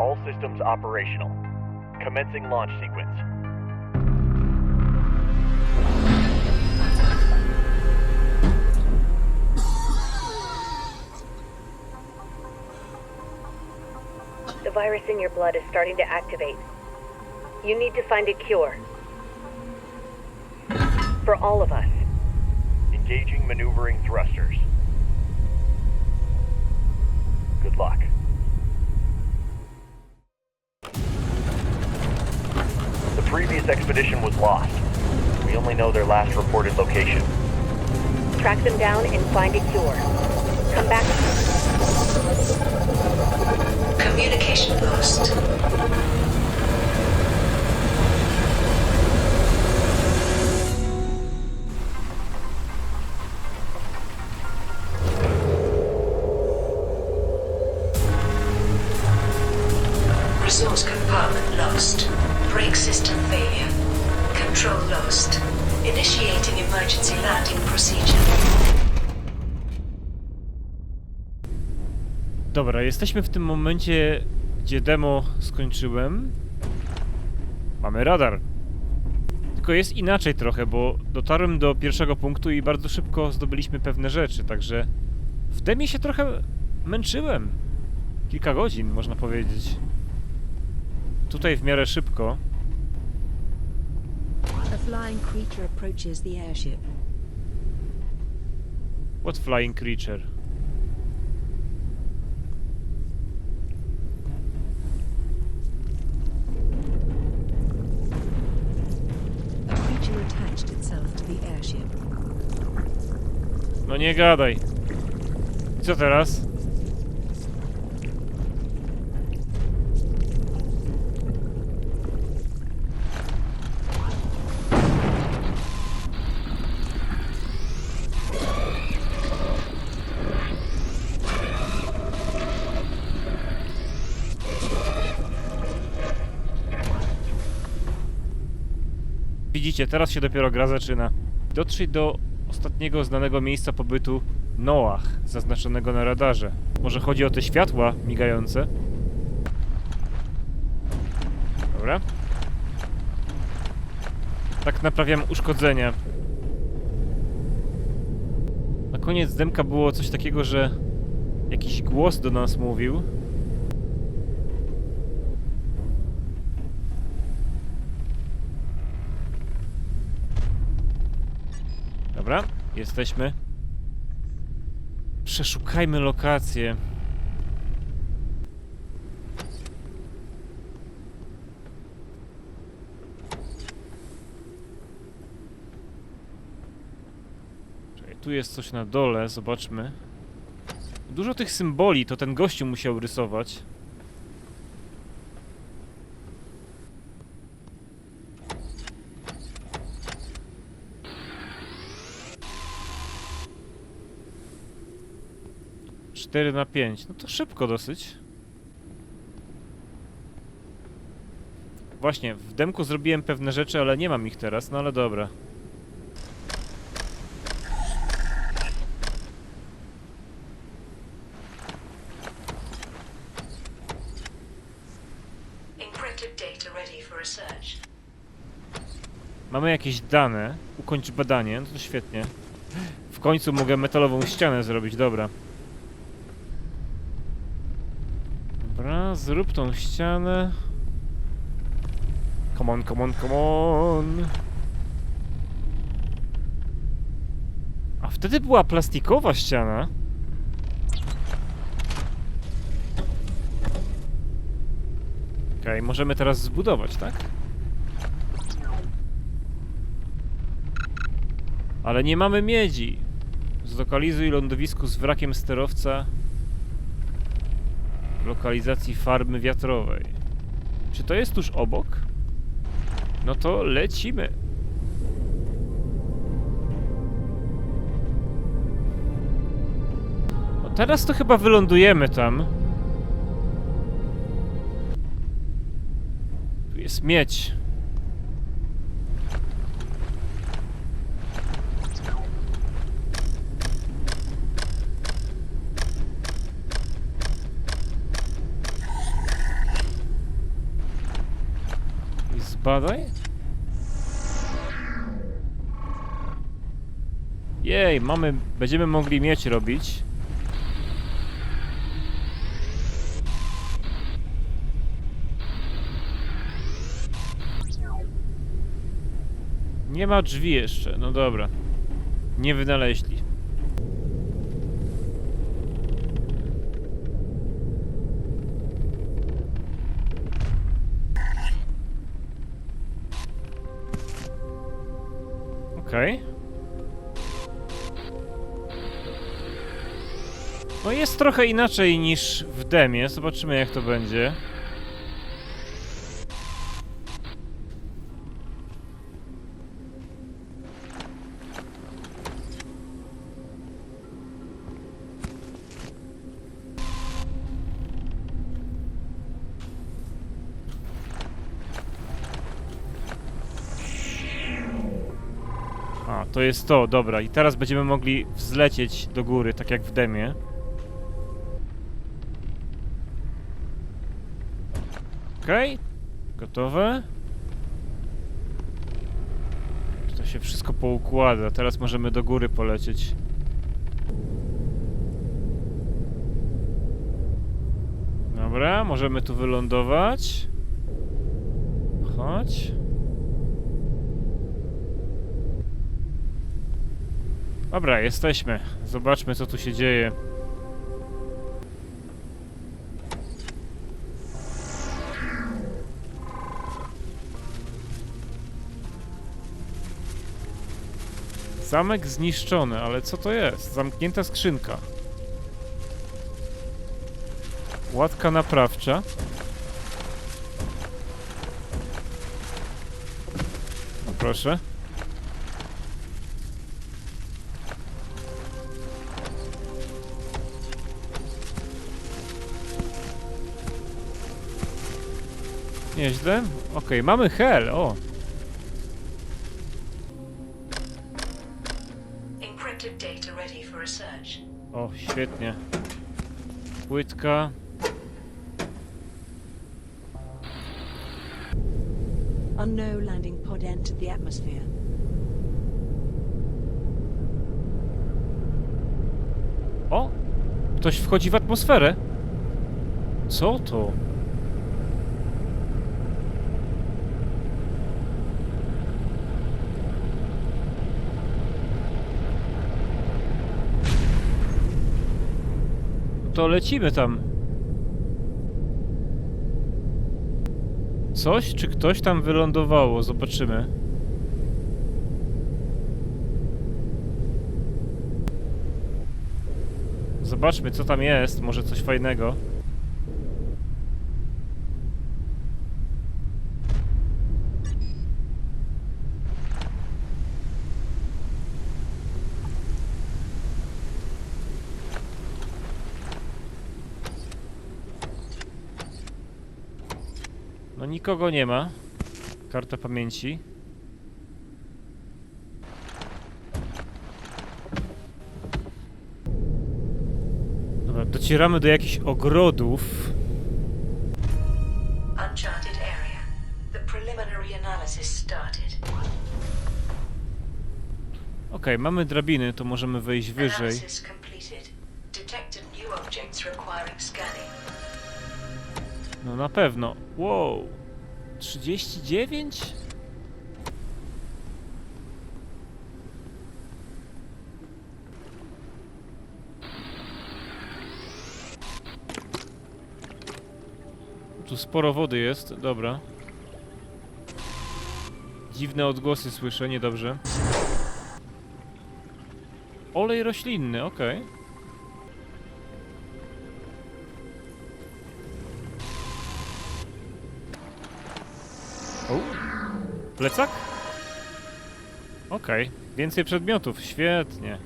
All systems operational. Commencing launch sequence. The virus in your blood is starting to activate. You need to find a cure. For all of us. Engaging maneuvering thrusters. Good luck. Previous expedition was lost. We only know their last reported location. Track them down and find a cure. Come back. Communication lost. Jesteśmy w tym momencie, gdzie demo skończyłem. Mamy radar. Tylko jest inaczej trochę, bo dotarłem do pierwszego punktu i bardzo szybko zdobyliśmy pewne rzeczy, także w demie się trochę męczyłem. Kilka godzin, można powiedzieć. Tutaj w miarę szybko. A flying creature approaches the airship. What flying creature? A creature attached itself to the airship. No nie gadaj. Co teraz? Widzicie, teraz się dopiero gra zaczyna. Dotrzeć do ostatniego znanego miejsca pobytu Noach, zaznaczonego na radarze. Może chodzi o te światła migające? Dobra. Tak naprawiam uszkodzenia. Na koniec demka było coś takiego, że jakiś głos do nas mówił. Dobra, jesteśmy. Przeszukajmy lokację. Tu jest coś na dole, zobaczmy. Dużo tych symboli to ten gościu musiał rysować. Cztery na pięć. No to szybko dosyć. Właśnie, w demku zrobiłem pewne rzeczy, ale nie mam ich teraz, no ale dobra. Mamy jakieś dane. Ukończ badanie, no to świetnie. W końcu mogę metalową ścianę zrobić, dobra. Dobra, zrób tą ścianę. Come on, come on, come on. A wtedy była plastikowa ściana. Okej, możemy teraz zbudować, tak? Ale nie mamy miedzi. Zlokalizuj lądowisku z wrakiem sterowca lokalizacji farmy wiatrowej. Czy to jest tuż obok? No to lecimy. No teraz to chyba wylądujemy tam. Tu jest miedź. I zbadaj. Jej, mamy, będziemy mogli mieć robić. Nie ma drzwi jeszcze, no dobra. Nie wynaleźli. Trochę inaczej niż w demie. Zobaczymy jak to będzie. To jest to, dobra. I teraz będziemy mogli wzlecieć do góry, tak jak w demie. Okej, gotowe. To się wszystko poukłada. Teraz możemy do góry polecieć. Dobra, możemy tu wylądować. Chodź. Dobra, jesteśmy. Zobaczmy, co tu się dzieje. Zamek zniszczony, ale co to jest? Zamknięta skrzynka. Łatka naprawcza. O, proszę. Nieźle. Okej, mamy hel, o. świetnie. Płytka. Unknown landing pod entered the atmosphere. O! Ktoś wchodzi w atmosferę. Co to? To lecimy tam. Coś czy ktoś tam wylądowało? Zobaczymy. Zobaczmy, co tam jest. Może coś fajnego. No nikogo nie ma. Karta pamięci. Dobra, docieramy do jakichś ogrodów. Uncharted area. The preliminary analysis started. Okej, mamy drabiny, to możemy wejść wyżej. Analysis completed. Detected new objects requiring scanning. No na pewno. Wow. 39? Tu sporo wody jest, dobra. Dziwne odgłosy słyszę, niedobrze. Olej roślinny, okej. O, plecak? Okej, więcej przedmiotów, świetnie.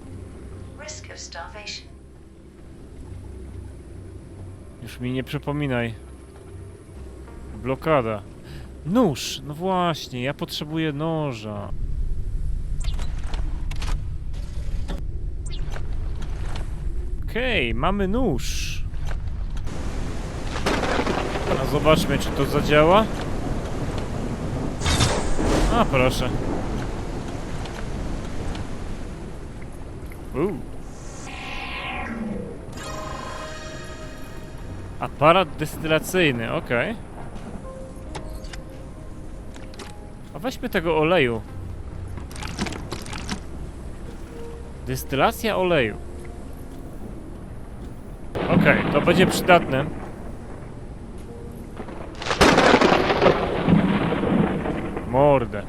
Już mi nie przypominaj. Blokada. Nóż! No właśnie, ja potrzebuję noża. Okej, mamy nóż. A zobaczmy, czy to zadziała. A proszę. Uuu. Aparat destylacyjny, okej. A weźmy tego oleju. Destylacja oleju. Okej, to będzie przydatne. Mordę.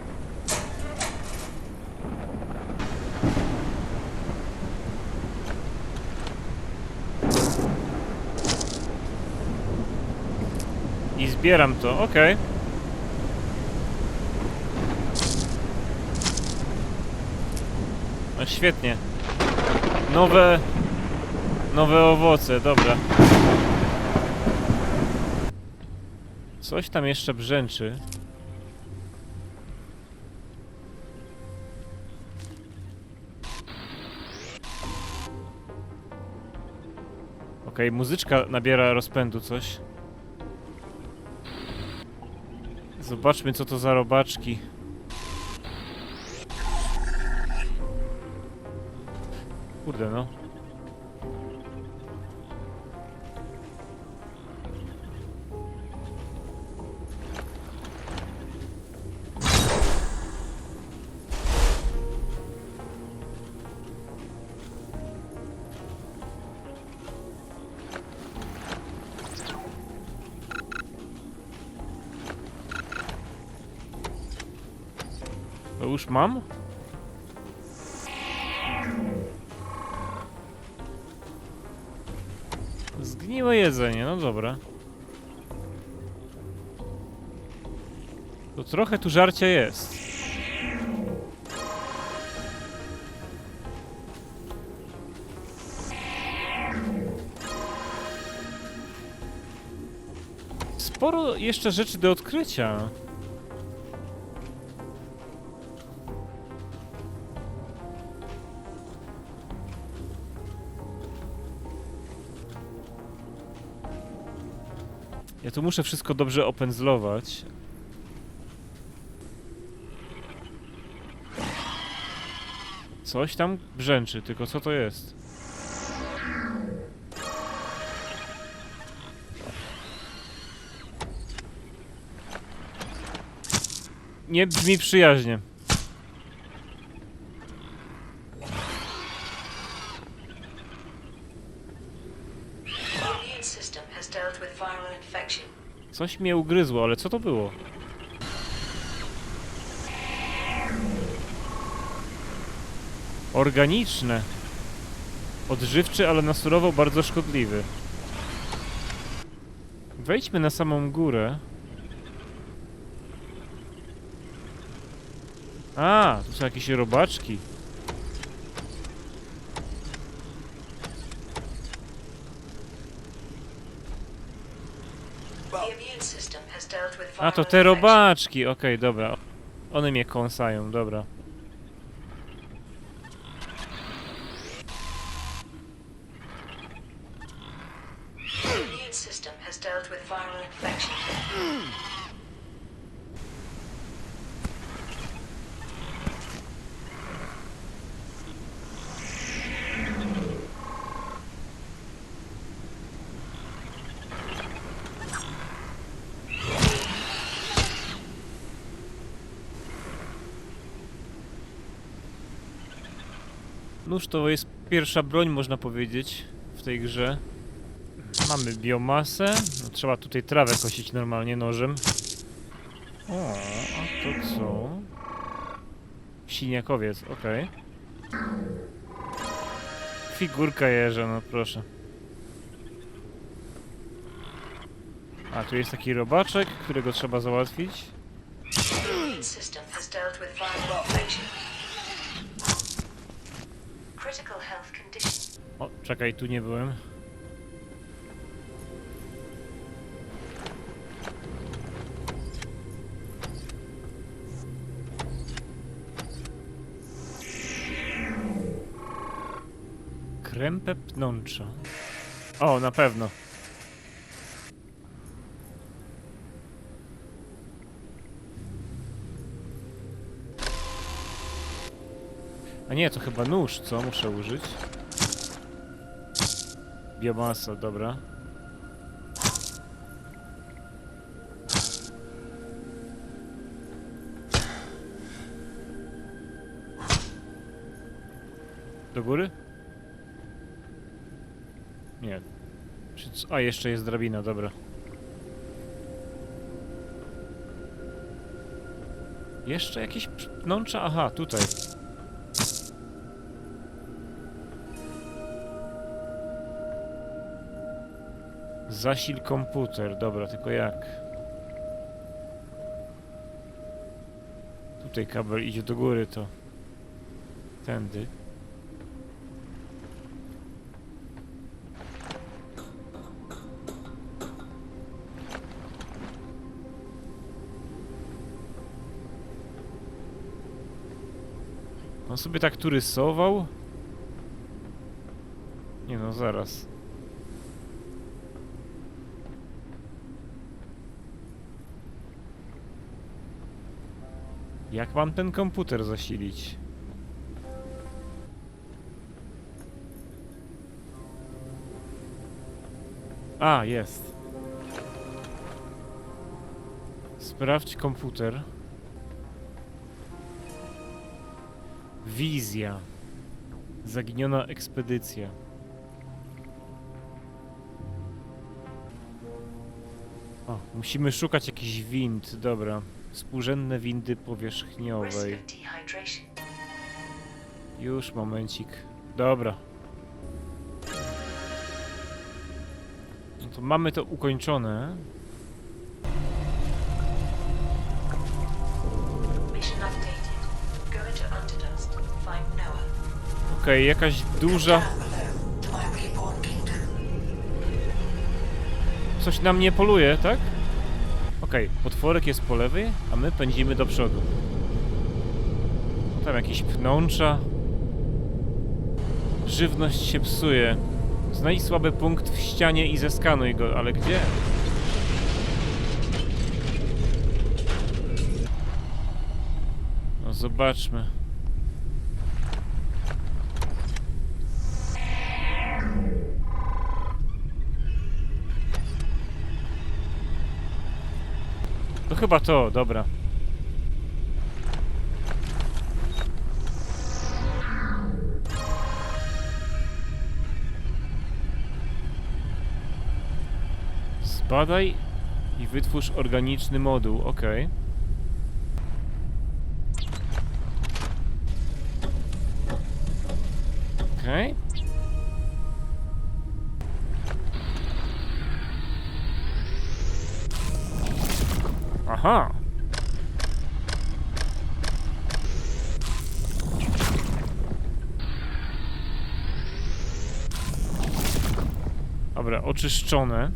I zbieram to, okej. No świetnie. Nowe... Nowe owoce, dobra. Coś tam jeszcze brzęczy. Okej, muzyczka nabiera rozpędu coś. Zobaczmy co to za robaczki. Kurde no. Już mam? Zgniłe jedzenie, no dobra. To trochę tu żarcia jest. Sporo jeszcze rzeczy do odkrycia. Ja tu muszę wszystko dobrze opędzlować. Coś tam brzęczy, tylko co to jest? Nie brzmi przyjaźnie. The immune system has dealt with viral infection. Coś mnie ugryzło, ale co to było? Organiczne. Odżywczy, ale na surowo bardzo szkodliwy. Wejdźmy na samą górę. A, tu są jakieś robaczki. The immune system has dealt with viral A, to te robaczki. Okej, dobra. One mnie kąsają, dobra. The immune system has dealt with viral infection. Nóż to jest pierwsza broń, można powiedzieć, w tej grze. Mamy biomasę. No, trzeba tutaj trawę kosić normalnie nożem. O, a to co? Siniakowiec, okej. Figurka jeża, no proszę. A, tu jest taki robaczek, którego trzeba załatwić. O, czekaj, tu nie byłem. Krępę pnącza. O, na pewno. A nie, to chyba nóż, co muszę użyć? Biomasa, dobra. Do góry? Nie. Czy co? A, jeszcze jest drabina, dobra. Jeszcze jakieś pnącza? Aha, tutaj. Zasil komputer, dobra, tylko jak? Tutaj kabel idzie do góry, to... Tędy. On sobie tak tu rysował? Nie no, zaraz. Jak mam ten komputer zasilić? A, jest. Sprawdź komputer. Wizja. Zaginiona ekspedycja. O, musimy szukać jakichś wind, dobra. Współrzędne windy powierzchniowej. Już, momencik. Dobra. No to mamy to ukończone. Okej, jakaś duża... Coś na mnie poluje, tak? Okej, potworek jest po lewej, a my pędzimy do przodu. Tam jakieś pnącza. Żywność się psuje. Znajdź słaby punkt w ścianie i zeskanuj go, ale gdzie? No zobaczmy. To chyba to, dobra. Zbadaj i wytwórz organiczny moduł, okej. Okej. Aha. Dobra, oczyszczone.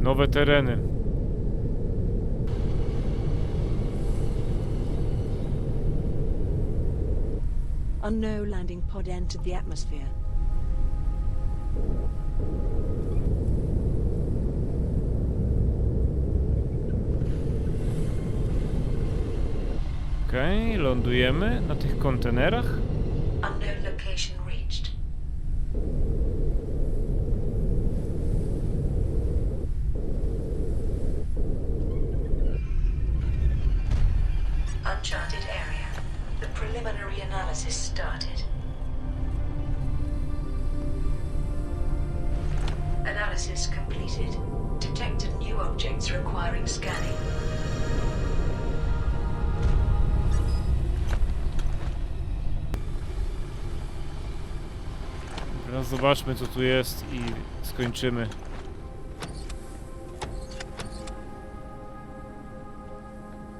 Nowe tereny. No landing pod entered the atmosphere. Okej, lądujemy na tych kontenerach. Tu jest i skończymy.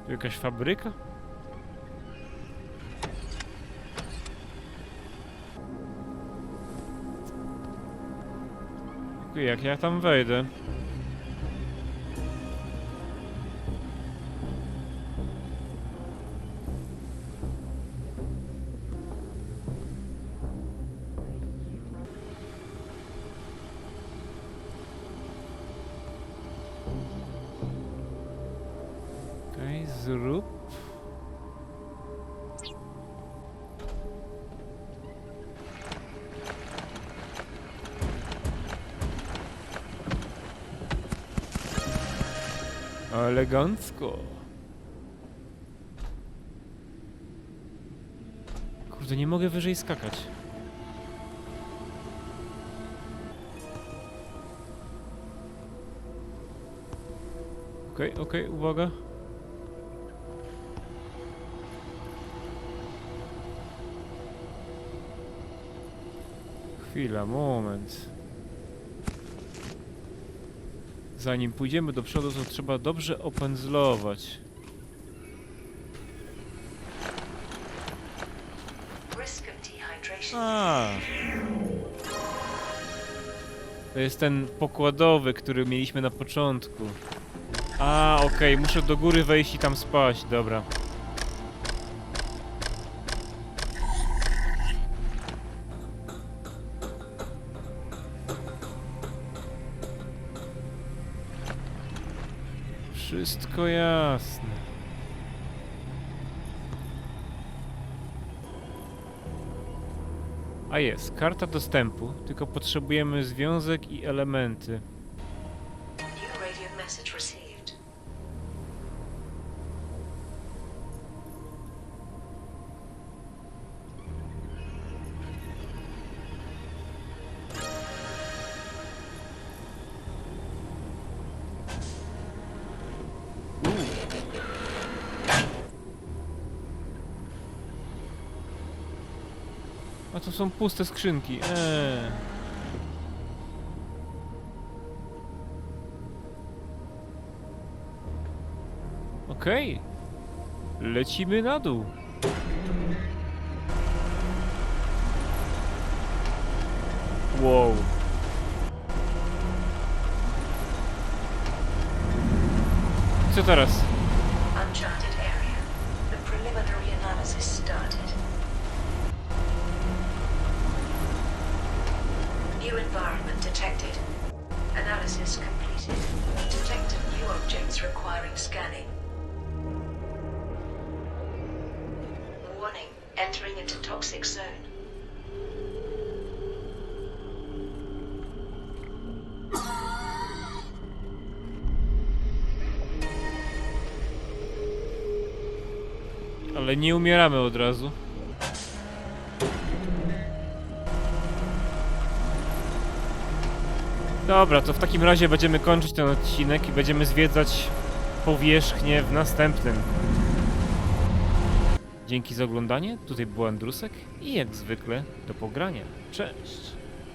Tu jakaś fabryka? Jak ja tam wejdę? Elegancko. Kurde, nie mogę wyżej skakać. Okej, okej, uwaga. Chwila, moment. Zanim pójdziemy do przodu, to trzeba dobrze opędzlować. A. To jest ten pokładowy, który mieliśmy na początku. A, okej, muszę do góry wejść i tam spaść, dobra. Wszystko jasne. A jest, karta dostępu, tylko potrzebujemy związek i elementy. A to są puste skrzynki. Eee. Okej. Lecimy na dół. Wow. Co teraz? Into toxic zone. Ale nie umieramy od razu. Dobra, to w takim razie będziemy kończyć ten odcinek i będziemy zwiedzać powierzchnię w następnym. Dzięki za oglądanie, tutaj był Andrusek i jak zwykle do pogrania. Cześć!